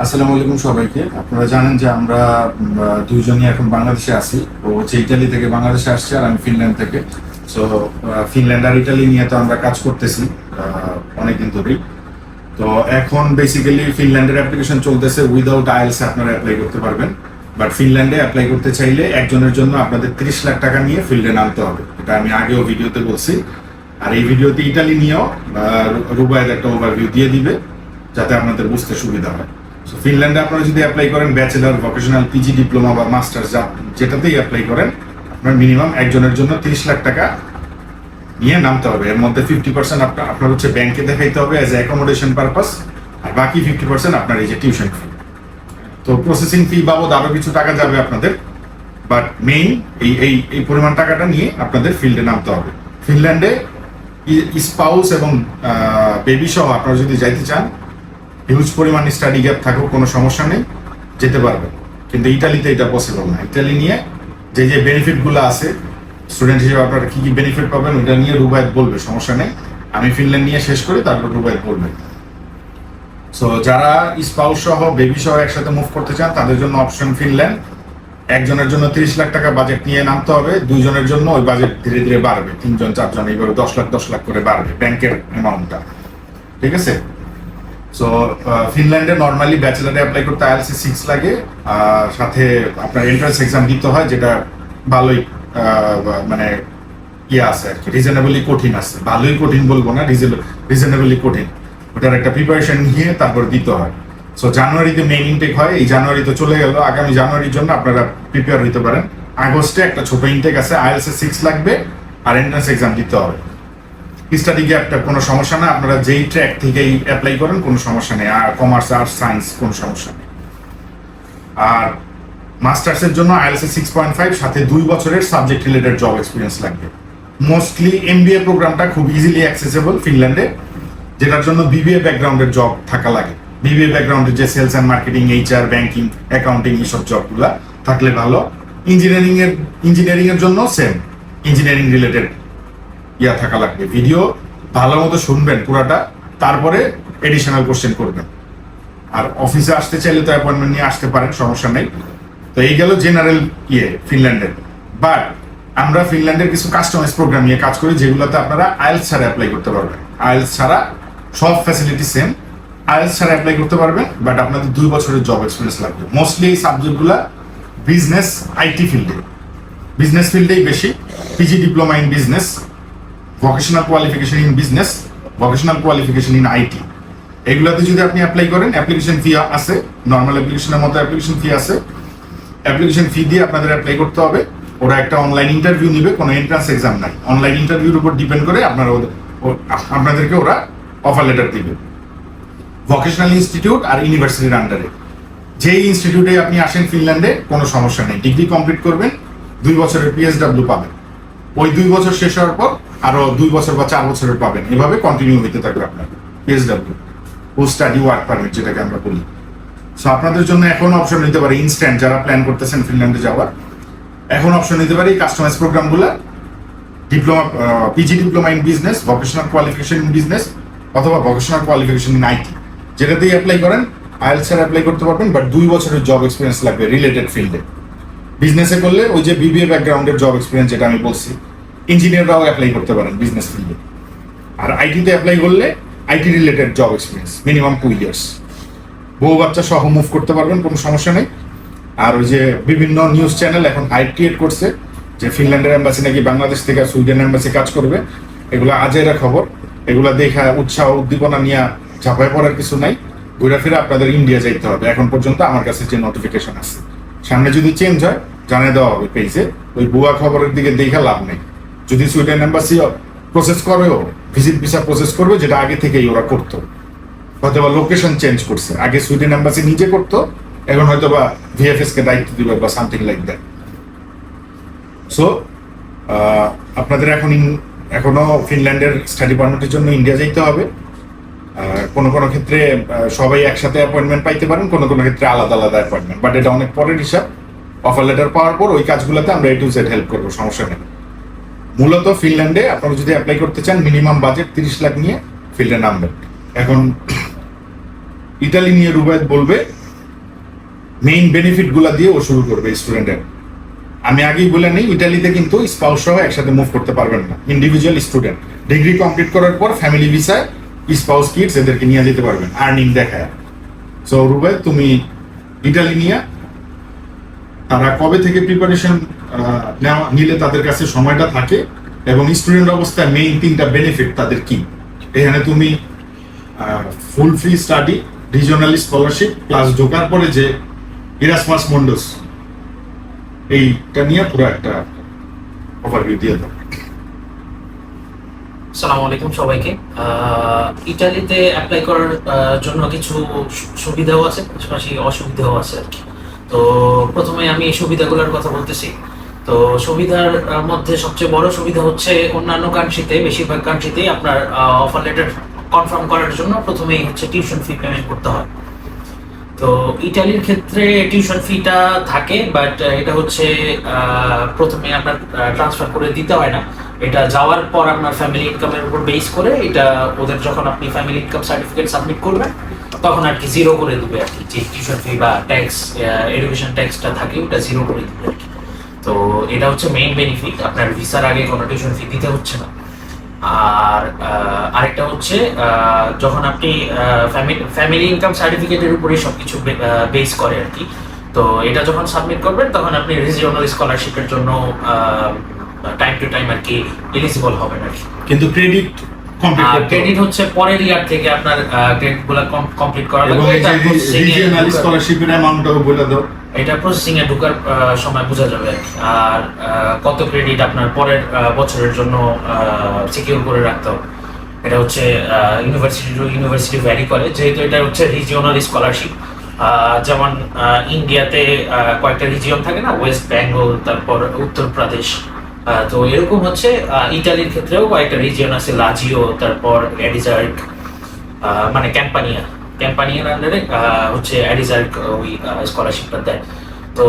আসসালামু আলাইকুম সবাইকে। আপনারা জানেন যে আমরা দুইজনই এখন বাংলাদেশে আছি। ও হচ্ছে ইটালি থেকে বাংলাদেশে আসছে আর আমি ফিনল্যান্ড থেকে। সো ফিনল্যান্ড আর ইটালি নিয়ে তো আমরা কাজ করতেছি অনেকদিন ধরেই। তো এখন বেসিক্যালি ফিনল্যান্ডের অ্যাপ্লিকেশন চলতেছে উইদাউট আইএলস আপনারা অ্যাপ্লাই করতে পারবেন। বাট ফিনল্যান্ডে অ্যাপ্লাই করতে চাইলে একজনের জন্য আপনাদের তিরিশ লাখ টাকা নিয়ে ফিল্ডে নামতে হবে। এটা আমি আগেও ভিডিওতে বলছি। আর এই ভিডিওতে ইটালি নিয়েও রুবায়ের একটা ওভারভিউ দিয়ে দিবে, যাতে আপনাদের বুঝতে সুবিধা হয়। সো ফিনল্যান্ডে আপনারা যদি অ্যাপ্লাই করেন ব্যাচেলার ভোকেশনাল পিজি ডিপ্লোমা বা মাস্টার্স যা যেটাতেই অ্যাপ্লাই করেন, আপনার মিনিমাম একজনের জন্য তিরিশ লাখ টাকা নিয়ে নামতে হবে। এর মধ্যে ফিফটি পার্সেন্ট আপনার হচ্ছে ব্যাংকে দেখাইতে হবে অ্যাজ অ্যাকোমোডেশন পারপাস আর বাকি ফিফটি পার্সেন্ট আপনার এই যে টিউশন ফি তো প্রসেসিং ফি বাবদ আরও কিছু টাকা যাবে আপনাদের বাট মেইন এই এই এই পরিমাণ টাকাটা নিয়ে আপনাদের ফিল্ডে নামতে হবে। ফিনল্যান্ডে স্পাউস এবং বেবি সহ আপনারা যদি যাইতে চান হিউজ পরিমাণ স্টাডি গ্যাপ থাকুক, কোনো সমস্যা নেই, যেতে পারবে। কিন্তু ইটালিতে এটা পসিবল না। ইটালি নিয়ে যে যে বেনিফিটগুলো আছে স্টুডেন্ট হিসেবে আপনারা কি কি বেনিফিট পাবেন ওটা নিয়ে রুবায়ত বলবে, সমস্যা নেই। আমি ফিনল্যান্ড নিয়ে শেষ করি, তারপর রুবায়ত বলবে। সো যারা স্পাউস সহ বেবি সহ একসাথে মুভ করতে চান, তাদের জন্য অপশন ফিনল্যান্ড একজনের জন্য তিরিশ লাখ টাকা বাজেট নিয়ে নামতে হবে, দুইজনের জন্য ওই বাজেট ধীরে ধীরে বাড়বে। তিনজন, চারজন, এইভাবে দশ লাখ দশ লাখ করে বাড়বে ব্যাংকের অ্যামাউন্টটা ঠিক আছে? সো ফিনল্যান্ডে নর্মালি ব্যাচেলারে অ্যাপ্লাই করতে আইএলসি সিক্স লাগে সাথে আপনার এন্ট্রান্স এক্সাম দিতে হয়, যেটা ভালোই মানে ইয়ে আছে আর কি রিজনেবলি কঠিন আছে। ভালোই কঠিন বলব না রিজনেবলি কঠিন। ওটার একটা প্রিপারেশন নিয়ে তারপর দিতে হয়। সো জানুয়ারিতে মেইন ইনটেক হয়, এই জানুয়ারি তো চলে গেল। আগামী জানুয়ারির জন্য আপনারা প্রিপেয়ার হইতে পারেন। আগস্টে একটা ছোট ইনটেক আছে আইএলসি সিক্স লাগবে, আর এন্ট্রান্স এক্সাম দিতে হবে। স্টাডি গ্যাপটা কোনো সমস্যা না। আপনারা যেই ট্র্যাক থেকেই অ্যাপ্লাই করেন, কোনো সমস্যা নেই। আর কমার্স আর্টস সায়েন্স কোনো সমস্যা নেই। আর মাস্টার্সের জন্য আইএলসি সিক্স পয়েন্ট ফাইভ সাথে দুই বছরের সাবজেক্ট রিলেটেড জব এক্সপিরিয়েন্স লাগবে। মোস্টলি এম এমবিএ প্রোগ্রামটা খুব ইজিলি অ্যাক্সেসেবল ফিনল্যান্ডে যেটার জন্য বিবিএ ব্যাকগ্রাউন্ডের জব থাকা লাগে। বিবিএ ব্যাকগ্রাউন্ডের যে sales and marketing HR banking accounting এইসব জবগুলা থাকলে ভালো। ইঞ্জিনিয়ারিংয়ের ইঞ্জিনিয়ারিংয়ের জন্য সেম ইঞ্জিনিয়ারিং রিলেটেড ইয়া থাকা লাগবে। ভিডিও ভালো মতো শুনবেন পুরাটা, তারপরে এডিশনাল কোশ্চেন করবেন। আর অফিসে আসতে চাইলে তো অ্যাপয়েন্টমেন্ট নিয়ে আসতে পারেন, সমস্যা নেই। তো এই গেল জেনারেল ইয়ে ফিনল্যান্ডের বাট আমরা ফিনল্যান্ডের কিছু কাস্টমাইজ প্রোগ্রাম নিয়ে কাজ করি, যেগুলোতে আপনারা আইএলস ছাড়া অ্যাপ্লাই করতে পারবেন। আইএলস ছাড়া সব ফ্যাসিলিটি সেম আইএলস ছাড়া অ্যাপ্লাই করতে পারবেন বাট আপনাদের দুই বছরের জব এক্সপিরিয়েন্স লাগবে। মোস্টলি এই সাবজেক্টগুলো বিজনেস আইটি ফিল্ডে বিজনেস ফিল্ডেই বেশি। PG diploma in business vocational qualification in business vocational qualification in IT এগুলাতে যদি আপনি অ্যাপ্লাই করেন অ্যাপ্লিকেশন ফি আছে নর্মাল অ্যাপ্লিকেশনের মতো অ্যাপ্লিকেশন ফি আছে। অ্যাপ্লিকেশন ফি দিয়ে আপনাদের অ্যাপ্লাই করতে হবে। ওরা একটা অনলাইন ইন্টারভিউ নিবে, কোনো এন্ট্রান্স এক্সাম নাই। অনলাইন ইন্টারভিউর উপর ডিপেন্ড করে আপনারা আপনাদেরকে ওরা অফার লেটার দিবে। ভোকেশনাল ইনস্টিটিউট আর ইউনিভার্সিটির আন্ডারে যেই ইনস্টিটিউটে আপনি আসেন ফিনল্যান্ডে কোনো সমস্যা নেই। ডিগ্রি কমপ্লিট করবেন, দুই বছরের পিএসডাব্লিউ পাবেন। ওই দুই বছর শেষ হওয়ার পর আরও দুই বছর বা চার বছরের পাবেন। এভাবে কন্টিনিউ হইতে থাকবে আপনার। PSW post study work permit যেটাকে আমরা বলি। সো আপনাদের জন্য এখন অপশন নিতে পারে ইনস্ট্যান্ট যারা প্ল্যান করতেছেন ফিনল্যান্ডে যাওয়ার। এখন অপশন নিতে পারে কাস্টমাইজ প্রোগ্রামগুলো diploma PG diploma in business vocational qualification in business অথবা ভোকেশনাল কোয়ালিফিকেশন ইন আইটি যেটাতেই অ্যাপ্লাই করেন আইএলস ছাড়া অ্যাপ্লাই করতে পারবেন বাট দুই বছরের জব এক্সপিরিয়েন্স লাগবে রিলেটেড ফিল্ডে বিজনেসে করলে ওই যে বিবিএ ব্যাকগ্রাউন্ডের জব এক্সপিরিয়েন্স যেটা আমি বলছি ইঞ্জিনিয়াররাও অ্যাপ্লাই করতে পারেন বিজনেস ফিল্ডে আর আইটিতে অ্যাপ্লাই করলে IT related job experience minimum two years বউ বাচ্চা সহ মুভ করতে পারবেন, কোনো সমস্যা নেই। আর ওই যে বিভিন্ন নিউজ চ্যানেল এখন হাইট ক্রিয়েট করছে, যে ফিনল্যান্ডের এম্বাসি নাকি বাংলাদেশ থেকে সুইডেন এম্বাসি কাজ করবে। এগুলো আজেরা খবর। এগুলো দেখা উৎসাহ, উদ্দীপনা নিয়ে ঝাঁপায় পড়ার কিছু নাই। ঘুরে ফিরে আপনাদের ইন্ডিয়া যাইতে হবে। এখন পর্যন্ত আমার কাছে যে নোটিফিকেশন আছে, সামনে যদি চেঞ্জ হয়, জানিয়ে দেওয়া হবে পেজে ওই বুয়া খবরের দিকে দেখা লাভ নেই। যদি সুইডেন এম্বাসি প্রসেস করেও ভিজিট ভিসা প্রসেস করবে, যেটা আগে থেকেই ওরা করতো। হয়তো বা লোকেশন চেঞ্জ করছে। আগে সুইডেন এম্বাসি নিজে করতো, এখন হয়তো বা ভিএফএস কে দায়িত্ব দিবে বা সামথিং লাইক দ্যাট সো আপনাদের এখন এখনও ফিনল্যান্ডের স্টাডি পারমিটের জন্য ইন্ডিয়া যাইতে হবে। কোনো কোনো ক্ষেত্রে সবাই একসাথে অ্যাপয়েন্টমেন্ট পাইতে পারেন, কোনো কোনো ক্ষেত্রে আলাদা আলাদা অ্যাপয়েন্টমেন্ট বাট এটা অনেক পরের হিসাব। অফার লেটার পাওয়ার পর ওই কাজগুলোতে আমরা এ টু জেড হেল্প করব, সমস্যা নেই। মূলত ফিনল্যান্ডে আপনারা যদি অ্যাপ্লাই করতে চান মিনিমাম বাজেট তিরিশ লাখ নিয়ে ফিল্ডে নামবেন। এখন ইতালি নিয়ে রুবায়ত বলবে মেইন বেনিফিটগুলা দিয়ে ও শুরু করবে স্টুডেন্টের আমি আগেই বলে নিই ইটালিতে কিন্তু স্পাউস সহ একসাথে মুভ করতে পারবেন না ইন্ডিভিজুয়াল স্টুডেন্ট ডিগ্রি কমপ্লিট করার পর ফ্যামিলি ভিসায় স্পাউস কিডস এদেরকে নিয়ে যেতে পারবেন আর্নিং দেখায়। সো রুবেল তুমি ইটালি নিয়ে, তারা কবে থেকে প্রিপারেশন নেওয়া নিলে তাদের কাছে সময়টা থাকে এবং স্টুডেন্ট অবস্থায় মেইন তিনটা বেনিফিট তাদের কি? এখানে তুমি full free study regional scholarship plus ঢোকার পরে যে ইরাসমাস মন্ডোস এইটা নিয়ে পুরো একটা ওভারভিউ দিয়ে দাও। সালামু আলাইকুম সবাইকে। ইটালিতে অ্যাপ্লাই করার জন্য কিছু সুবিধাও আছে, পাশাপাশি অসুবিধাও আছে আর কি। তো প্রথমে আমি এই সুবিধাগুলোর কথা বলতেছি। তো সুবিধার মধ্যে সবচেয়ে বড় সুবিধা হচ্ছে অন্যান্য কান্ট্রিতে বেশিরভাগ কান্ট্রিতেই আপনার অফার লেটার কনফার্ম করার জন্য প্রথমেই হচ্ছে টিউশন ফি পেমেন্ট করতে হয়। তো ইটালির ক্ষেত্রে টিউশন ফিটা থাকে বাট এটা হচ্ছে প্রথমে আপনার ট্রান্সফার করে দিতে হয় না। এটা যাওয়ার পর আপনার ফ্যামিলি ইনকামের উপর বেস করে এটা ওদের যখন আপনি ফ্যামিলি ইনকাম সার্টিফিকেট সাবমিট করবেন, তখন আর কি জিরো করে দেবে আর কি, যে টিউশন ফি বা ট্যাক্স এডুকেশন ট্যাক্সটা থাকে, ওটা জিরো করে দেবে আর কি। তো এটা হচ্ছে মেইন বেনিফিট আপনার ভিসার আগে কোনো টিউশন ফি দিতে হচ্ছে না। আর আরেকটা হচ্ছে যখন আপনি ফ্যামিলি ইনকাম সার্টিফিকেটের উপরে সবকিছু বেস করে আর কি। তো এটা যখন সাবমিট করবেন তখন আপনি রিজিওনাল স্কলারশিপের জন্য টাইম টু টাইম আর কি এলিজিবল হবেন আর কি। কিন্তু ক্রেডিট ক্রেডিট হচ্ছে পরের ইয়ার থেকে আপনার ক্রেডিটগুলো কমপ্লিট করা লাগবে। রিজিওনাল স্কলারশিপের অ্যামাউন্টটাও বলে দাও। এটা প্রসেসিং এ ঢোকার সময় বোঝা যাবে। আর কত ক্রেডিট আপনার পরের বছরের জন্য সিকিউর করে রাখতে হবে। এটা হচ্ছে ইউনিভার্সিটি টু ইউনিভার্সিটি ভ্যারি করে। যেহেতু এটা হচ্ছে রিজিওনাল স্কলারশিপ যেমন ইন্ডিয়াতে কয়েকটা রিজিয়ন থাকে না ওয়েস্ট বেঙ্গল তারপর উত্তরপ্রদেশ তো এরকম হচ্ছে ইটালির ক্ষেত্রেও কয়েকটা রিজিয়ন আছে লাজিও তারপর আহ, মানে ক্যাম্পানিয়া ক্যাম্পানিয়ার আন্ডারে হচ্ছে অ্যাডিজার্ক ওই স্কলারশিপটা দেয়। তো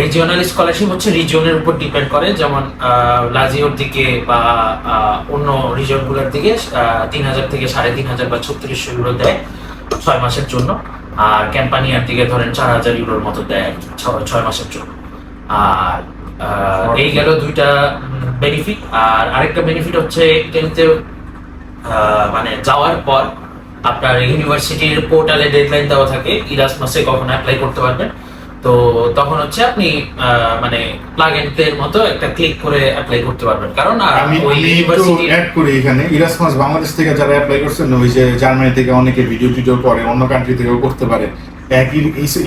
রিজিওনাল স্কলারশিপ হচ্ছে রিজিয়নের উপর ডিপেন্ড করে। যেমন লাজিওর দিকে বা অন্য রিজিয়নগুলোর দিকে তিন হাজার থেকে সাড়ে তিন হাজার বা ছত্রিশশো ইউরো দেয় ছয় মাসের জন্য। আর ক্যাম্পানিয়ার দিকে ধরেন চার হাজার ইউরোর মতো দেয় ছয় মাসের জন্য। আর এই গেল দুইটা বেনিফিট আর আরেকটা বেনিফিট হচ্ছে আহ, মানে যাওয়ার পর আপনার ইউনিভার্সিটির পোর্টালে ডেডলাইন দেওয়া থাকে ইরাসমাসে কখন অ্যাপ্লাই করতে পারবেন। তো তখন হচ্ছে আপনি মানে প্লাগ এন্ড প্লের মতো একটা ক্লিক করে অ্যাপ্লাই করতে পারবেন। কারণ আমি একটু ইউনিভার্সিটি অ্যাড করি এখানে। ইরাসমাস বাংলাদেশ থেকে যারা অ্যাপ্লাই করছেন ওই যে জার্মানি থেকে অনেকে ভিডিও টিডিও করে অন্য কান্ট্রি থেকেও করতে পারে। একই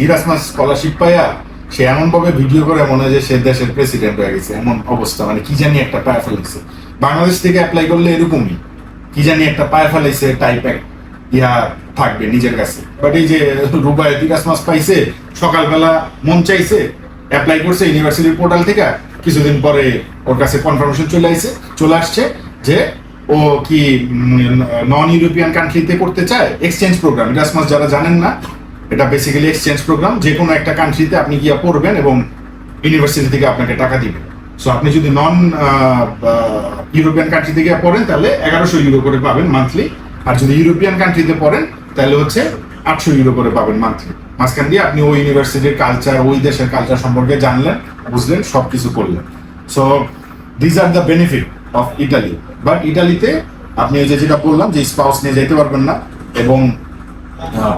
ইরাসমাস স্কলারশিপ পাইয়া সে এমন ভাবে ভিডিও করে মনে হয় যে সে দেশের প্রেসিডেন্ট হয়ে গেছে। এমন অবস্থা মানে কি জানি একটা পায়ে ফেলেছে। বাংলাদেশ থেকে অ্যাপ্লাই করলে এরকমই। কি জানি একটা পায়ে ফেলাইছে টাইপ এক। ইয়া থাকবে নিজের কাছে। বাট এই যে রুবাই ইরাসমাস পাইছে, সকালবেলা মন চাইছে অ্যাপ্লাই করছে ইউনিভার্সিটির পোর্টাল থেকে, কিছুদিন পরে ওর কাছে কনফার্মেশন চলে আসছে চলে আসছে যে ও কি নন ইউরোপিয়ান কান্ট্রিতে করতে চায় এক্সচেঞ্জ প্রোগ্রাম ইরাসমাস যারা জানেন না, এটা বেসিক্যালি এক্সচেঞ্জ প্রোগ্রাম যে কোনো একটা কান্ট্রিতে আপনি গিয়া পড়বেন এবং ইউনিভার্সিটি থেকে আপনাকে টাকা দিবে। সো আপনি যদি নন ইউরোপিয়ান কান্ট্রি থেকে পড়েন, তাহলে এগারোশো ইউরো করে পাবেন মান্থলি আর যদি ইউরোপিয়ান কান্ট্রিতে পড়েন, তাহলে হচ্ছে আটশো ইউরো করে পাবেন মান্থলি মাঝখান দিয়ে আপনি ওই ইউনিভার্সিটির কালচার ওই দেশের কালচার সম্পর্কে জানলেন, বুঝলেন সব কিছু করলেন। So these are the benefit of Italy but ইটালিতে আপনি ওই যে যেটা বললাম, যে স্পাউস নিয়ে যেতে পারবেন না এবং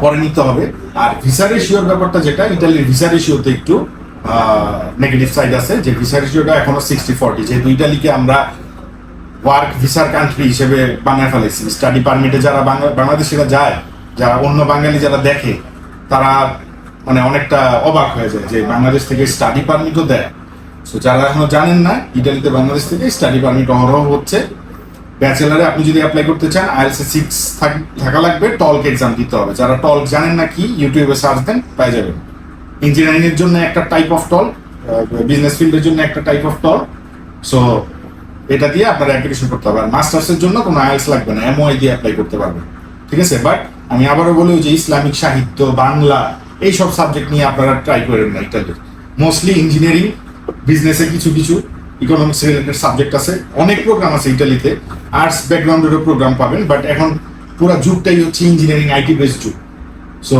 পরে নিতে হবে। আর ভিসা রেশিওর ব্যাপারটা যেটা ইটালির ভিসা রেশিওতে একটু নেগেটিভ সাইড আছে। যে ভিসা রেশিওটা এখনও সিক্সটি ফর্টি যেহেতু ইটালিকে আমরা ওয়ার্ক ভিসার কান্ট্রি হিসেবে বানায় ফেলেছি। স্টাডি পারমিটে যারা বাংলা- বাংলাদেশিরা যায়, যারা অন্য বাঙালি যারা দেখে, তারা মানে অনেকটা অবাক হয়ে যায় যে বাংলাদেশ থেকে স্টাডি পারমিটও দেয়। সো যারা এখনও জানেন না ইটালিতে বাংলাদেশ থেকে স্টাডি পারমিট অহরহ হচ্ছে। ব্যাচেলারে আপনি যদি অ্যাপ্লাই করতে চান আইএলসি সিক্স থাকা লাগবে টলক এক্সাম দিতে হবে। যারা টলক জানেন না কি ইউটিউবে সার্চ দেন পাই যাবেন। ইঞ্জিনিয়ারিং এর জন্য একটা টাইপ অফ টল বিজনেস ফিল্ডের জন্য একটা টাইপ অফ টল সো এটা দিয়ে আপনারা অ্যাপ্লিকেশন করতে আর মাস্টার্সের জন্য কোনো আইএলস লাগবে না এমওআই দিয়ে অ্যাপ্লাই করতে পারবেন। ঠিক আছে? বাট আমি আবারও বলি যে ইসলামিক সাহিত্য, বাংলা, এই সব সাবজেক্ট নিয়ে আপনারা ট্রাই করেন না ইটালির মোস্টলি ইঞ্জিনিয়ারিং বিজনেসে কিছু কিছু ইকোনমিক্স রিলেটেড সাবজেক্ট আছে। অনেক প্রোগ্রাম আছে ইটালিতে আর্টস ব্যাকগ্রাউন্ডেরও প্রোগ্রাম পাবেন বাট এখন পুরো যুগটাই হচ্ছে ইঞ্জিনিয়ারিং আইটি বেসড যুগ। সো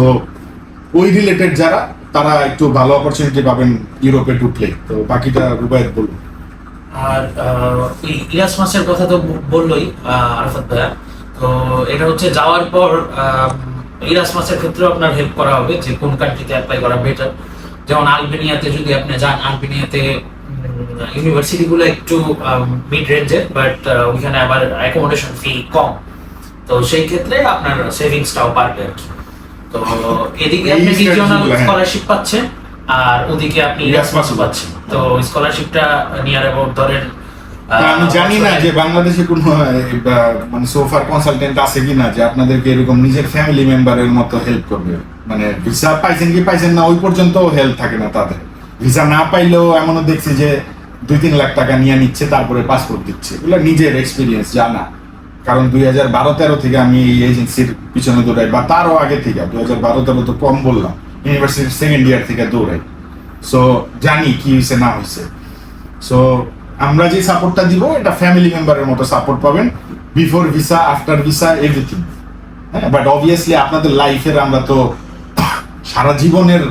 ওই রিলেটেড যারা, তারা একটু ভালো অপরচুনিটি পাবেন ইউরোপে ঢুকলে তো বাকিটা রুবায়েত বলুন। আর আহ, এই ইরাসমাসের কথা তো বললোই আরাফাত ভাইয়া। তো এটা হচ্ছে যাওয়ার পর আহ, ইরাসমাসের ক্ষেত্রেও আপনার হেল্প করা হবে যে কোন কান্ট্রিতে অ্যাপ্লাই করা বেটার যেমন আলবেনিয়াতে যদি আপনি যান আলবেনিয়াতে ইউনিভার্সিটি গুলো একটু মিড রেঞ্জের বাট ওইখানে আবার অ্যাকোমোডেশন ফি কম। তো সেই ক্ষেত্রে আপনার সেভিংসটাও বাড়বে আর কি। তো এদিকে আপনি রিজিওনাল হ্যাঁ। স্কলারশিপ পাচ্ছেন। আর ওদিকে আপনি ইরাসমাসও পাচ্ছেন তো স্কলারশিপটা নিয়ার অ্যাবাউট ধরেন আমি জানি না যে বাংলাদেশে কোনো মানে সোফার কনসালটেন্ট আছে যে আপনাদেরকে এরকম নিজের ফ্যামিলি মেম্বারের মতো হেল্প করবে। মানে ভিসা পাইছেন কি পাইছেন না ওই পর্যন্ত হেল্প থাকে না তাদের। ভিসা না পাইলেও এমনও দেখছি যে দুই তিন লাখ টাকা নিয়ে নিচ্ছে তারপরে পাসপোর্ট দিচ্ছে। এগুলো নিজের এক্সপিরিয়েন্স জানা। কারণ দুই হাজার বারো তেরো থেকে আমি এই এজেন্সির পিছনে দৌড়াই বা তারও আগে থেকে দুই হাজার বারো তেরো তো কম বললাম। ইউনিভার্সিটির সেকেন্ড ইয়ার থেকে দৌড়াই। সো জানি কি হয়েছে না হয়েছে সো আমরা যে সাপোর্টটা দিব, এটা ফ্যামিলি মেম্বারের মতো সাপোর্ট পাবেন। Before visa after visa everything হ্যাঁ বাট অবভিয়াসলি আপনাদের লাইফের আমরা তো সারা জীবনের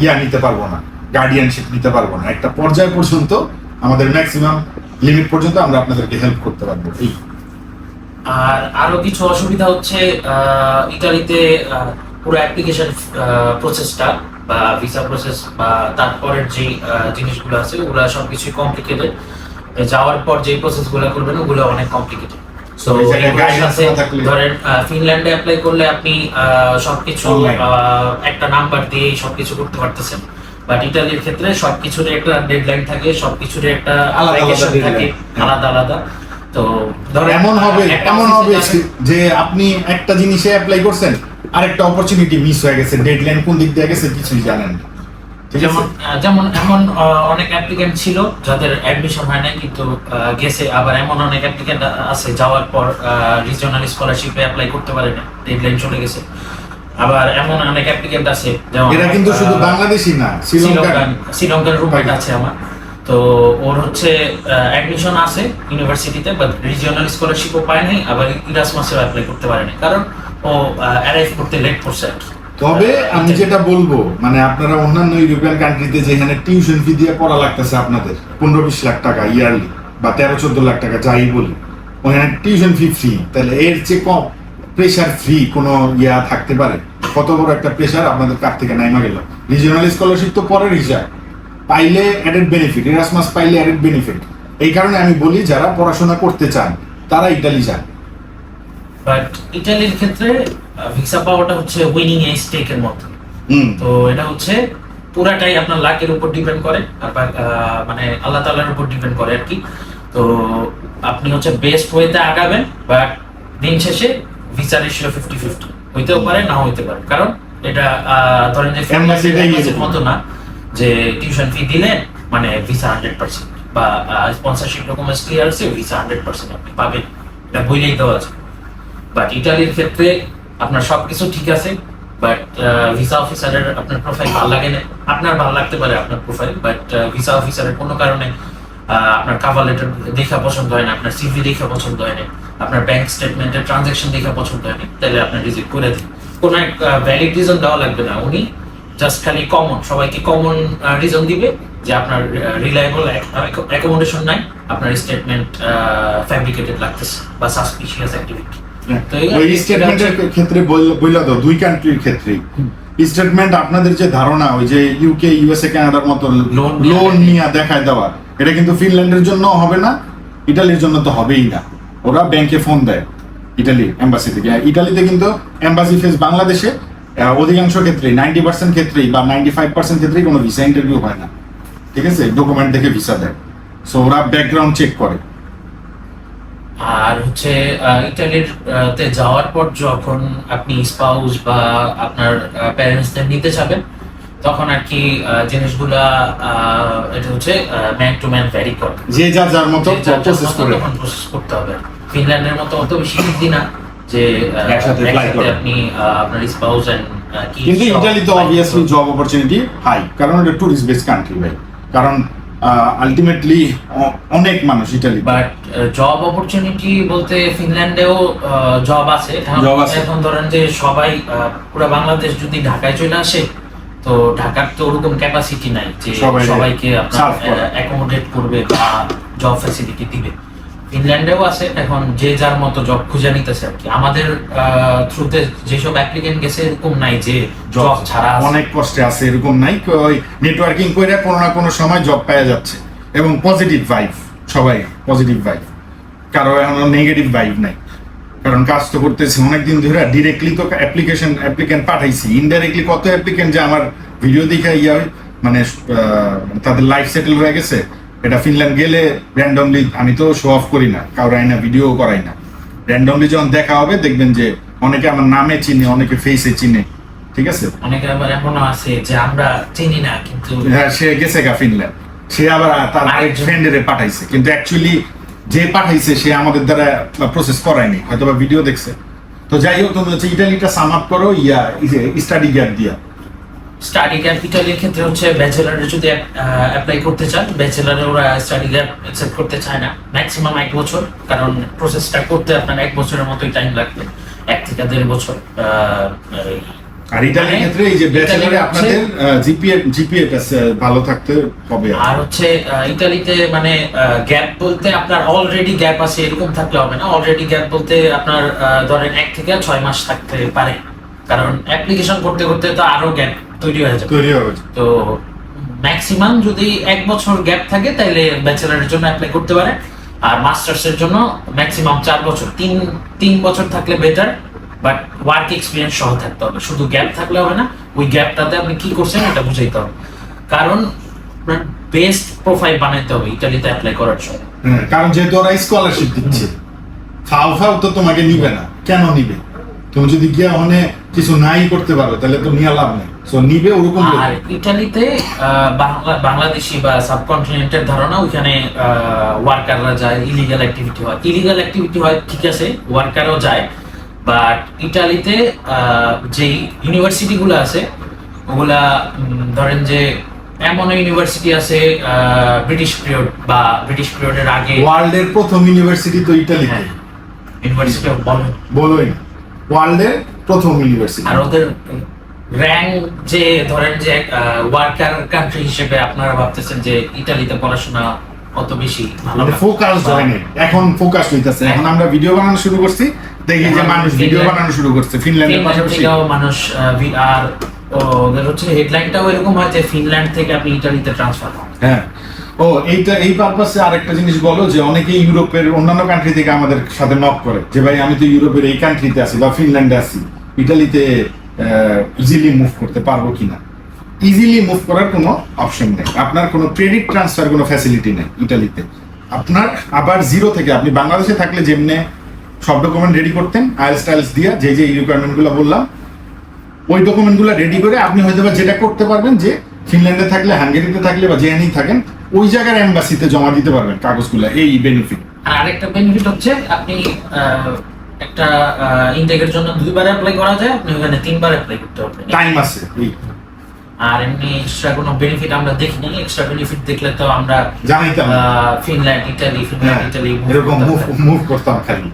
ইয়া নিতে পারব না। গার্ডিয়ানশিপ নিতে পারব না। একটা পর্যায় পর্যন্ত আমাদের ম্যাক্সিমাম লিমিট পর্যন্ত আমরা আপনাদেরকে হেল্প করতে পারব। এই। আর আরও কিছু অসুবিধা হচ্ছে ইতালিতে পুরো অ্যাপ্লিকেশন প্রসেসটা বা ভিসা প্রসেস বা তারপরের যে জিনিসগুলো আছে ওগুলো সবকিছুই কমপ্লিকেটেড যাওয়ার পর যে প্রসেসগুলো করবেন ওগুলো অনেক কমপ্লিকেটেড সো ধরেন ফিনল্যান্ডে অ্যাপ্লাই করলে আপনি সবকিছু একটা নাম্বার দিয়ে সবকিছু করতে পারতেছেন। বাট ইটালির ক্ষেত্রে সবকিছুর একটা ডেডলাইন থাকে সবকিছুর একটা থাকে আলাদা আলাদা। তো ধরেন এমন হবে এমন হবে যে আপনি একটা জিনিসে অ্যাপ্লাই করছেন আরেকটা অপরচুনিটি মিস হয়ে গেছে ডেডলাইন কোন দিক দিয়ে গেছে কিছুই জানেন যেমন যেমন এমন অনেক অ্যাপ্লিকেন্ট ছিল যাদের অ্যাডমিশন হয় নাই কিন্তু গেছে। আবার এমন অনেক অ্যাপ্লিকেন্ট আছে যাওয়ার পর রিজিওনাল স্কলারশিপে অ্যাপ্লাই করতে পারে না ডেডলাইন চলে গেছে। আবার এমন অনেক অ্যাপ্লিকেন্ট আছে যেমন এরা কিন্তু শুধু বাংলাদেশি না শ্রীলঙ্কান শ্রীলঙ্কার রুমমেট আছে আমার। তো ওর হচ্ছে অ্যাডমিশন আছে ইউনিভার্সিটিতে বাট রিজিওনাল স্কলারশিপও পায় নাই আবার ইরাসমাসেও অ্যাপ্লাই করতে পারে নাই। কারণ ও অ্যারাইভ করতে লেট করছে তবে আমি যেটা বলব মানে আপনারা অন্যান্য ইউরোপিয়ান কান্ট্রিতে যেখানে টিউশন ফি দিয়ে পড়া লাগতেছে আপনাদের পনেরো বিশ লাখ টাকা ইয়ারলি বা তেরো চোদ্দ লাখ টাকা যাই বলি ওখানে টিউশন ফি ফ্রি তাহলে এর চেয়ে কম প্রেশার ফ্রি কোনো ইয়া থাকতে পারে। কত বড় একটা প্রেশার আপনাদের কার থেকে নাইমা গেল। রিজিওনাল স্কলারশিপ তো পরের হিসাব। পাইলে অ্যাডেড বেনিফিট এরাসমাস পাইলে অ্যাডেড বেনিফিট এই কারণে আমি বলি যারা পড়াশোনা করতে চান তারা ইটালি যান। বাট ইটালির ক্ষেত্রে ভিসা পাওয়াটা হচ্ছে উইনিং এ স্টেকের মতো তো এটা হচ্ছে পুরাটাই আপনার লাকের উপর ডিপেন্ড করে আর মানে আল্লাহ তাআলার উপর ডিপেন্ড করে আর কি। তো আপনি হচ্ছে বেস্ট ওয়েতে আগাবেন বাট দিন শেষে ভিসা রেশিও ফিফটি ফিফটি হইতেও পারে না হইতে পারে। কারণ এটা ধরেন যে। মতো না যে টিউশন ফি দিলেন মানে ভিসা হান্ড্রেড পার্সেন্ট বা স্পন্সরশিপ ডকুমেন্টস ক্লিয়ার আছে ভিসা হান্ড্রেড পার্সেন্ট আপনি পাবেন। এটা বইলেই দেওয়া আছে। বাট ইটালির ক্ষেত্রে আপনার সবকিছু ঠিক আছে বাট ভিসা অফিসারের আপনার প্রোফাইল ভালো লাগে না। আপনার ভালো লাগতে পারে আপনার প্রোফাইল বাট ভিসা অফিসারের কোনো কারণে আহ, আপনার কাভার লেটার দেখা পছন্দ হয় না আপনার সিভি দেখা পছন্দ হয় না আপনার ব্যাংক স্টেটমেন্টের ট্রানজাকশন দেখা পছন্দ হয় না তাহলে আপনার রিজেক্ট করে দিন। কোনো এক ভ্যালিড রিজন দেওয়া লাগবে না। উনি জাস্ট খালি কমন সবাইকে কমন রিজন দিবে যে আপনার রিলায়েবল অ্যাকোমোডেশন নাই আপনার স্টেটমেন্ট ফ্যাব্রিকেটেড লাগতেছে বা সাসপিশিয়াস অ্যাক্টিভিটি ওই স্টেটমেন্টের ক্ষেত্রে বইলা দাও দুই কান্ট্রির ক্ষেত্রে। স্টেটমেন্ট আপনাদের যে ধারণা ওই যে ইউকে ইউএসএ কানাডার মতো লোন নিয়ে দেখায়। দেওয়া এটা কিন্তু ফিনল্যান্ডের জন্য হবে না ইটালির জন্য তো হবেই না। ওরা ব্যাংকে ফোন দেয় ইটালি এম্বাসি থেকে। ইটালিতে কিন্তু এম্বাসি ফেস বাংলাদেশে অধিকাংশ ক্ষেত্রেই নাইনটি পার্সেন্ট ক্ষেত্রেই বা নাইনটি ফাইভ পার্সেন্ট ক্ষেত্রেই কোনো ভিসা ইন্টারভিউ হয় না। ঠিক আছে? ডকুমেন্ট দেখে ভিসা দেয়। সো ওরা ব্যাকগ্রাউন্ড চেক করে। আর হচ্ছে ইটালির তে যাওয়ার পর যখন আপনি স্পাউস বা আপনার প্যারেন্টসদের নিতে যাবেন তখন আর কি জিনিসগুলা এটা হচ্ছে ম্যান টু ম্যান ভ্যারি করে। যে যার যার মতো প্রসেস করে। তখন প্রসেস করতে হবে। ফিনল্যান্ডের মতো অত বেশি ইজি না যে একসাথে আপনি আপনার স্পাউস এন্ড কিন্তু ইটালি তো অবভিয়াসলি জব অপরচুনিটি হাই কারণ এটা টুরিস্ট বেস কান্ট্রি ভাই। কারণ আলটিমেটলি অনেক মানুষ ইটালি বাট জব অপরচুনিটি বলতে ফিনল্যান্ডেও জব আছে। এখন- আছে। এখন ধরেন যে সবাই আহ, পুরো বাংলাদেশ যদি ঢাকায় চলে আসে তো ঢাকার তো ওরকম ক্যাপাসিটি নাই যে সবাই সবাইকে আপনার অ্যাকোমোডেট করবে বা জব ফ্যাসিলিটি দিবে। ফিনল্যান্ডেও আছে এখন যে যার মতো জব খুঁজে নিতেছে আর কি। আমাদের থ্রুতে যেসব অ্যাপ্লিকেন্ট গেছে এরকম নাই যে জব ছাড়া অনেক কষ্টে আছে এরকম নাই ওই নেটওয়ার্কিং করে কোনো না কোনো সময় জব পাওয়া যাচ্ছে। এবং পজিটিভ ভাইব সবাই পজিটিভ ভাইব কারও এখনও নেগেটিভ ভাইব নাই। কারণ কাজ তো করতেছি অনেকদিন ধরে ডিরেক্টলি তো অ্যাপ্লিকেশন অ্যাপ্লিকেন্ট পাঠাইছি। ইনডাইরেক্টলি কত অ্যাপ্লিকেন্ট যে আমার ভিডিও দেখে ইয়া মানে তাদের লাইফ সেটেল হয়ে গেছে। এটা ফিনল্যান্ড গেলে র্যান্ডমলি আমি তো শো অফ করি না কারও না ভিডিও করাই না। র্যান্ডমলি যখন দেখা হবে দেখবেন যে অনেকে আমার নামে চিনে অনেকে ফেসে চিনে ঠিক আছে? অনেকে আবার এমনও আছে যে আমরা চিনি না কিন্তু হ্যাঁ সে গেছে গা ফিনল্যান্ড সে আবার তার আরেক ফ্রেন্ডের পাঠাইছে। কিন্তু অ্যাকচুয়ালি যে পাঠাইছে সে আমাদের দ্বারা প্রসেস করায়নি হয়তো বা ভিডিও দেখছে। তো যাই হোক তুমি হচ্ছে ইটালিটা সাম আপ করো ইয়া স্টাডি গ্যাপ দিয়া। স্টাডি গ্যাপ ইটালির ক্ষেত্রে হচ্ছে ব্যাচেলারে যদি অ্যাপ্লাই করতে চান ব্যাচেলারে ওরা স্টাডি গ্যাপ অ্যাকসেপ্ট করতে চায় না। ম্যাক্সিমাম এক বছর কারণ প্রসেসটা করতে আপনার এক বছরের মতোই টাইম লাগবে। এক থেকে দেড় বছর আর ইটালির মানে ক্ষেত্রে এই যে ব্যাচেলারে আপনাদের জিপিএ জিপিএ ভালো থাকতে হবে। আর হচ্ছে ইতালিতে মানে গ্যাপ বলতে আপনার অলরেডি গ্যাপ আছে এরকম থাকলে হবে না। অলরেডি গ্যাপ বলতে আপনার ধরেন এক থেকে ছয় মাস থাকতে পারে। কারণ অ্যাপ্লিকেশন করতে করতে তো আরও গ্যাপ তৈরি হয়ে যাবে। তৈরি হবে তো ম্যাক্সিমাম যদি এক বছর গ্যাপ থাকে তাহলে ব্যাচেলারের জন্য অ্যাপ্লাই করতে পারে। আর মাস্টার্স এর জন্য ম্যাক্সিমাম চার বছর। তিন তিন বছর থাকলে বেটার বাট ওয়ার্ক এক্সপিরিয়েন্স সহ থাকতে হবে। শুধু গ্যাপ থাকলে হবে না ওই গ্যাপটাতে আপনি কি করছেন এটা বুঝাইতে হবে। কারণ বেস্ট প্রোফাইল বানাইতে হবে ইটালিতে অ্যাপ্লাই করার জন্য। হ্যাঁ, কারণ যেহেতু ওরা স্কলারশিপ দিচ্ছে ফাও ফাও তো তোমাকে নিবে না। কেন নিবে? তুমি যদি গিয়ে ওখানে কিছু নাই করতে পারো তাহলে তো নিয়ে লাভ নেই। সো নিবে ওরকম আর ইটালিতে বাংলাদেশি বা সাবকন্টিনেন্টের ধারণা ওইখানে ওয়ার্কাররা যায় ইলিগাল অ্যাক্টিভিটি হয়। ইলিগাল অ্যাক্টিভিটি হয় ঠিক আছে ওয়ার্কারও যায়। বাট ইটালিতে যেই ইউনিভার্সিটিগুলো আছে ওগুলা ধরেন যে এমন ইউনিভার্সিটি আছে ব্রিটিশ পিরিয়ড বা ব্রিটিশ পিরিয়ডের আগে। ওয়ার্ল্ডের প্রথম ইউনিভার্সিটি তো ইটালিতে ইউনিভার্সিটি অফ বলন বলোই ওয়ার্ল্ডের প্রথম ইউনিভার্সিটি আর ওদের র্যাঙ্ক যে ধরেন যে ওয়ার্কার কান্ট্রি হিসেবে আপনারা ভাবতেছেন যে ইতালিতে পড়াশোনা অত বেশি। ফোকাস এখন ফোকাস হইতাছে এখন আমরা ভিডিও বানানো শুরু করছি দেখি যে মানুষ ভিডিও বানানো শুরু করছে ফিনল্যান্ডের পাশাপাশি। মানুষ আর ওদের হচ্ছে হেডলাইনটাও এরকম হয় যে ফিনল্যান্ড থেকে আপনি ইতালিতে ট্রান্সফার হন। হ্যাঁ। ও এইটা এই পারপাসে আরেকটা জিনিস বলো যে অনেকে ইউরোপের অন্যান্য কান্ট্রি থেকে আমাদের সাথে নক করে যে ভাই আমি তো ইউরোপের এই কান্ট্রিতে আছি বা ফিনল্যান্ডে আছি ইটালিতে ইজিলি মুভ করতে পারব কিনা? ইজিলি মুভ করার কোনো অপশন নেই। আপনার কোনো ক্রেডিট ট্রান্সফার কোনো ফ্যাসিলিটি নেই ইটালিতে আপনার আবার জিরো থেকে, আপনি বাংলাদেশে থাকলে যেমনে সব ডকুমেন্ট রেডি করতেন আইএলস টাইলস দিয়া যে যে রিকোয়ারমেন্টগুলো বললাম, ওই ডকুমেন্টগুলো রেডি করে আপনি হয়তো বা যেটা করতে পারবেন যে ফিনল্যান্ডে থাকলে হাঙ্গেরিতে থাকলে বা যেখানেই থাকেন, ওই জায়গার এম্বাসিতে জমা দিতে পারবেন কাগজগুলো, এই বেনিফিট আর আরেকটা বেনিফিট হচ্ছে আপনি একটা ইনটেকের জন্য দুইবার অ্যাপ্লাই করা যায় আপনি ওখানে তিনবার অ্যাপ্লাই করতে পারবেন। টাইম আছে আর এমনি এক্সট্রা কোনো বেনিফিট আমরা দেখি না এক্সট্রা বেনিফিট দেখলে তো আমরা জানাইতাম। আহ, ফিনল্যান্ড ইটালি ফিনল্যান্ড move এরকম মুভ। মুভ করতাম খালি।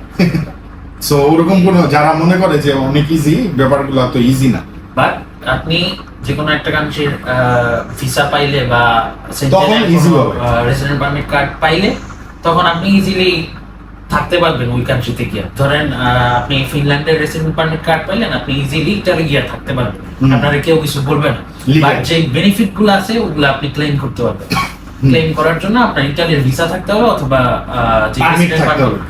সো ওরকম কোনো যারা মনে করে যে অনেক ইজি ব্যাপারগুলো তো ইজি না। বাট আপনি যে কোনো একটা কান্ট্রির ভিসা পাইলে বা তখন easy হবে। রেসিডেন্ট পারমিট কার্ড পাইলে তখন আপনি ইজিলি থাকতে পারবেন ওই কান্ট্রিতে গিয়ে। ধরেন আপনি ফিনল্যান্ডের রেসিডেন্ট পারমিট কার্ড পাইলেন আপনি ইজিলি ইটালি গিয়ে থাকতে পারবেন। আপনারা কেউ কিছু বলবে না। বাট যে বেনিফিটগুলো আছে ওগুলো আপনি ক্লেম করতে পারবেন। ক্লেম করার জন্য আপনার ইটালির ভিসা থাকতে হবে অথবা যে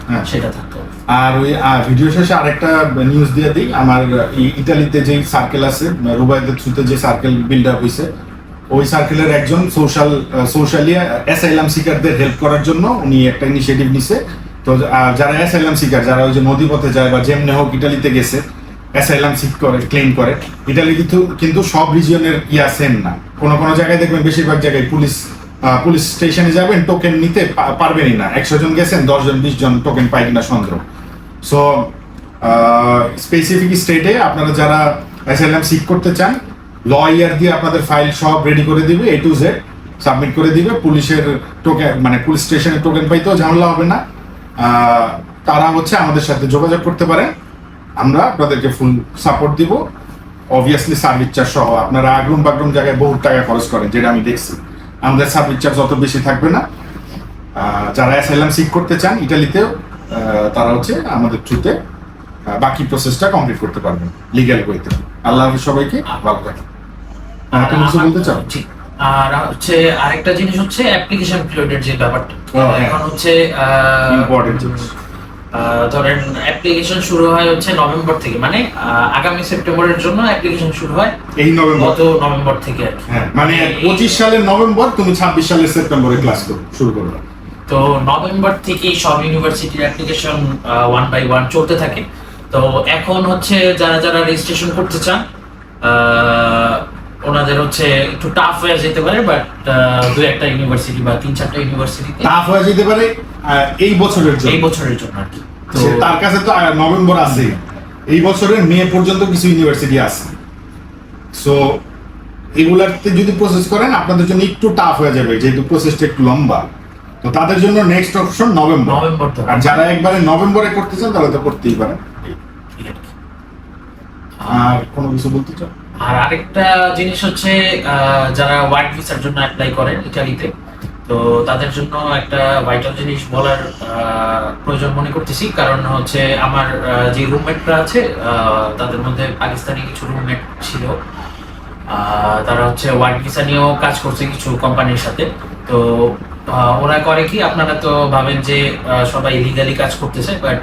হ্যাঁ। সেটা থাকতে হবে। আর ওই ভিডিও শেষে আরেকটা নিউজ দিয়ে দিই। আমার ইটালিতে যে সার্কেল আছে রুবাইদের থ্রুতে যে সার্কেল বিল্ড আপ হয়েছে ওই সার্কেলের একজন সোশ্যাল সোশ্যালি অ্যাসাইলাম সিকারদের হেল্প করার জন্য উনি একটা ইনিশিয়েটিভ নিছে। তো যারা অ্যাসাইলাম সিকার যারা ওই যে নদীপথে যায় বা যেমনে হোক ইটালিতে গেছে অ্যাসাইলাম সিক করে ক্লেম করে। ইটালি কিন্তু কিন্তু সব রিজিয়নের ইয়া সেম না। কোনো কোনো জায়গায় দেখবেন বেশিরভাগ জায়গায় পুলিশ পুলিশ স্টেশনে যাবেন টোকেন নিতে পারবেনই না। একশো জন গেছেন দশজন বিশ জন টোকেন পাই কিনা সন্দেহ। সো স্পেসিফিক স্টেটে আপনারা যারা অ্যাসাইলাম সিক করতে চান ল ইয়ার দিয়ে আপনাদের ফাইল সব রেডি করে দিবে এ টু জেড সাবমিট করে দিবে। পুলিশের টোকেন মানে পুলিশ স্টেশনে টোকেন পাইতেও ঝামেলা হবে না। তারা হচ্ছে আমাদের সাথে যোগাযোগ করতে পারে। আমরা আপনাদেরকে ফুল সাপোর্ট দিব। অবভিয়াসলি সার্ভিস চার্জ সহ আপনারা আগ্রুম বাগ্রুম জায়গায় বহু টাকা খরচ করেন, যেটা আমি দেখছি। আমাদের সার্ভিস চার্জ অত বেশি থাকবে না। যারা অ্যাসাইলাম সিক করতে চান ইটালিতেও তারা হচ্ছে আমাদের থ্রুতে বাকি প্রসেসটা কমপ্লিট করতে পারবেন। লিগ্যাল ওয়েতে আল্লাহ সবাইকে, ভালো থাকেন তুমি কিছু বলতে চাও? জি। আর হচ্ছে আরেকটা জিনিস হচ্ছে অ্যাপ্লিকেশন পিরিয়ডের যে ব্যাপারটা। হ্যাঁ। এখন হচ্ছে ইম্পর্টেন্ট ধরেন অ্যাপ্লিকেশন শুরু হয় হচ্ছে নভেম্বর থেকে মানে আগামী সেপ্টেম্বরের জন্য অ্যাপ্লিকেশন শুরু হয় এই নভেম্বর। গত নভেম্বর থেকে আর কি। হ্যাঁ মানে পঁচিশ সালের নভেম্বর তুমি ছাব্বিশ সালের সেপ্টেম্বরে ক্লাস শুরু করবে। তো নভেম্বর থেকেই সব ইউনিভার্সিটির অ্যাপ্লিকেশন ওয়ান বাই ওয়ান চলতে থাকে। তো এখন হচ্ছে যারা যারা রেজিস্ট্রেশন করতে চান ওনাদের হচ্ছে একটু টাফ হয়ে যেতে পারে বাট দু একটা ইউনিভার্সিটি বা তিন চারটা ইউনিভার্সিটি টাফ হয়ে যেতে পারে এই বছরের জন্য। এই বছরের জন্য আর কি। তো তার কাছে তো নভেম্বর আছে এই বছরের মে পর্যন্ত কিছু ইউনিভার্সিটি আছে। সো এগুলাতে যদি প্রসেস করেন আপনাদের জন্য একটু টাফ হয়ে যাবে যেহেতু প্রসেসটা একটু লম্বা। তো তাদের জন্য নেক্সট অপশন নভেম্বর। নভেম্বর তো। আর যারা একবারে নভেম্বরে করতে চান তাহলে তো করতেই পারেন। আর কোনো কিছু বলতে চাও? আর আরেকটা জিনিস হচ্ছে যারা ওয়ার্ক ভিসার জন্য অ্যাপ্লাই করেন ইটালিতে তো তাদের জন্য একটা ভাইটাল জিনিস বলার প্রয়োজন মনে করতেছি। কারণ হচ্ছে আমার যে রুমমেটরা আছে তাদের মধ্যে পাকিস্তানি কিছু রুমমেট ছিল। তারা হচ্ছে ওয়ার্ক ভিসা নিয়েও কাজ করছে কিছু কোম্পানির সাথে। তো ওরা করে কি, আপনারা তো ভাবেন যে সবাই লিগালি কাজ করতেছে বাট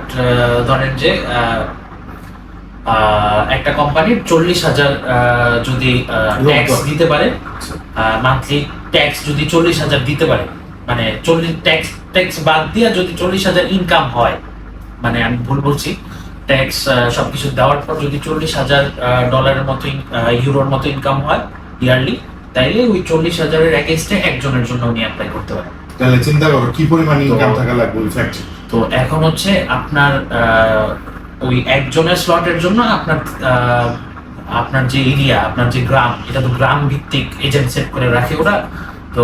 ধরেন যে একটা কোম্পানির চল্লিশ হাজার আহ, যদি ট্যাক্স। দিতে পারে মান্থলি ট্যাক্স যদি চল্লিশ হাজার দিতে পারে মানে চল্লিশ ট্যাক্স ট্যাক্স বাদ দিয়ে যদি চল্লিশ হাজার ইনকাম হয় মানে আমি ভুল বলছি ট্যাক্স সবকিছু দেওয়ার পর যদি চল্লিশ হাজার ডলারের মতো ইউরোর মতো ইনকাম হয় ইয়ারলি তাইলে ওই চল্লিশ হাজারের অ্যাগেনস্টে একজনের জন্য উনি অ্যাপ্লাই করতে পারেন। তাহলে চিন্তা করো কি পরিমাণ ইনকাম থাকা লাগবে তো এখন হচ্ছে আপনার আহ, ওই একজনের স্লটের জন্য আপনার আপনার যে এরিয়া আপনার যে গ্রাম এটা তো গ্রাম ভিত্তিক এজেন্ট সেট করে রাখে ওরা তো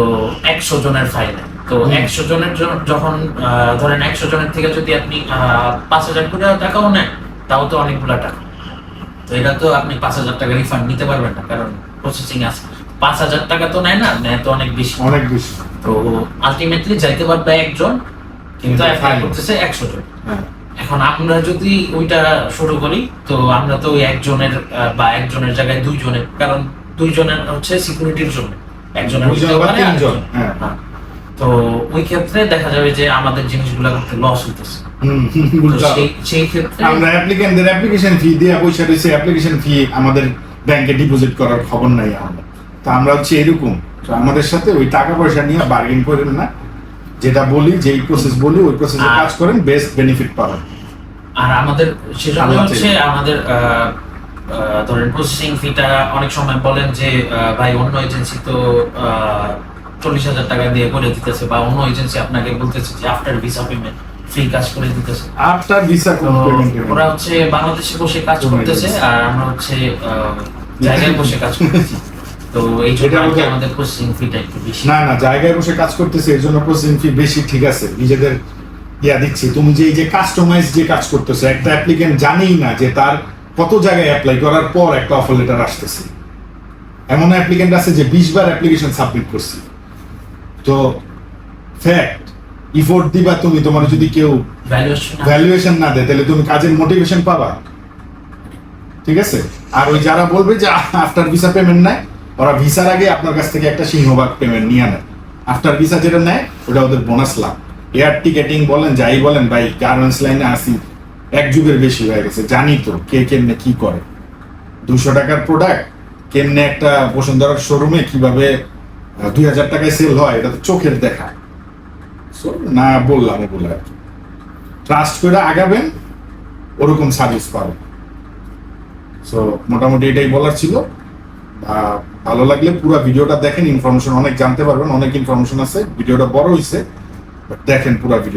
একশো জনের ফাইলে তো। একশো জনের জন্য যখন ধরেন একশো জনের থেকে যদি আপনি পাঁচ হাজার করে টাকাও নেন তাও তো অনেকগুলো টাকা। তো এটা তো আপনি পাঁচ হাজার টাকা রিফান্ড নিতে পারবেন না কারণ প্রসেসিং আছে। পাঁচ হাজার টাকা তো নেয় না নেয় তো অনেক বেশি। অনেক বেশি। তো আলটিমেটলি যাইতে পারবে একজন কিন্তু করতেছে একশো জন। হ্যাঁ। এখন আমরা যদি ওইটা শুরু করি তো আমরা তো একজনের বা একজনের জায়গায় দুইজনের কারণ দুইজনের হচ্ছে সিকিউরিটির জন্য একজনের। হ্যাঁ। হ্যাঁ। তো ওই ক্ষেত্রে দেখা যাবে যে আমাদের জিনিসগুলো করতে লস হইতেছে। সেই ক্ষেত্রে আমরা অ্যাপ্লিকেন্টদের অ্যাপ্লিকেশন ফি দিয়ে পয়সা অ্যাপ্লিকেশন ফি আমাদের ব্যাংকে ডিপোজিট করার খবর নাই আমাদের তো আমরা হচ্ছে এরকম তো আমাদের সাথে ওই টাকা পয়সা নিয়ে বার্গেন করেন না যেটা বলি যেই প্রসেস বলি ওই প্রসেসে কাজ করেন বেস্ট বেনিফিট পাবেন আর আমাদের আল্লাহ হচ্ছে আমাদের ধরেন প্রসেসিং ফিটা অনেক সময় বলেন যে ভাই অন্য এজেন্সি তো চল্লিশ হাজার টাকা দিয়ে করে দিতেছে বা অন্য এজেন্সি আপনাকে বলতেছে যে আফটার ভিসা পেমেন্ট ফ্রি কাজ করে দিতেছে। আফটার ভিসা ওরা হচ্ছে বাংলাদেশে বসে কাজ করতেছে আর আমরা হচ্ছে জায়গায় বসে কাজ করতেছি। তো এই আমাদের প্রসেসিং ফিটা একটু বেশি। না না জায়গায় বসে কাজ করতেছে এর জন্য প্রসেসিং ফি বেশি ঠিক আছে। নিজেদের ইয়া দিচ্ছি তুমি যে এই যে কাস্টমাইজ যে কাজ করতেছো একটা অ্যাপ্লিকেন্ট জানেই না যে তার কত জায়গায় অ্যাপ্লাই করার পর একটা অফার লেটার আসতেছে। এমন অ্যাপ্লিকেন্ট আছে যে বিশ বার অ্যাপ্লিকেশন সাবমিট করছি। তো ফ্যাক্ট ইফোর্ট দিবা তুমি তোমার যদি কেউ ভ্যালুয়েশন না দেয়। তাহলে তুমি কাজের মোটিভেশন পাবা। ঠিক আছে? আর ওই যারা বলবে যে আফটার ভিসা পেমেন্ট নেয় ওরা ভিসার আগে আপনার কাছ থেকে একটা সিংহভাগ পেমেন্ট নিয়ে নেয়। আফটার ভিসা যেটা নেয় ওটা ওদের বোনাস লাভ। এয়ার টিকেটিং বলেন, যাই বলেন, ভাই গার্মেন্টস লাইনে আসি। এক যুগের বেশি হয়ে গেছে, জানি তো কে কেমনে কি করে। দুশো টাকার প্রোডাক্ট কেমনে একটা বসুন্ধরার শোরুমে কীভাবে দুই হাজার টাকায় সেল হয়, এটা তো চোখের দেখা। না বললাম ওগুলো আর কি। ট্রাস্ট করে আগাবেন, ওরকম সার্ভিস পাবেন সো মোটামুটি এটাই বলার ছিল। ভালো লাগলে পুরো ভিডিওটা দেখেন ইনফরমেশন অনেক জানতে পারবেন, অনেক ইনফরমেশন আছে, ভিডিওটা বড় হয়েছে দেখেন পুরো ভিডিও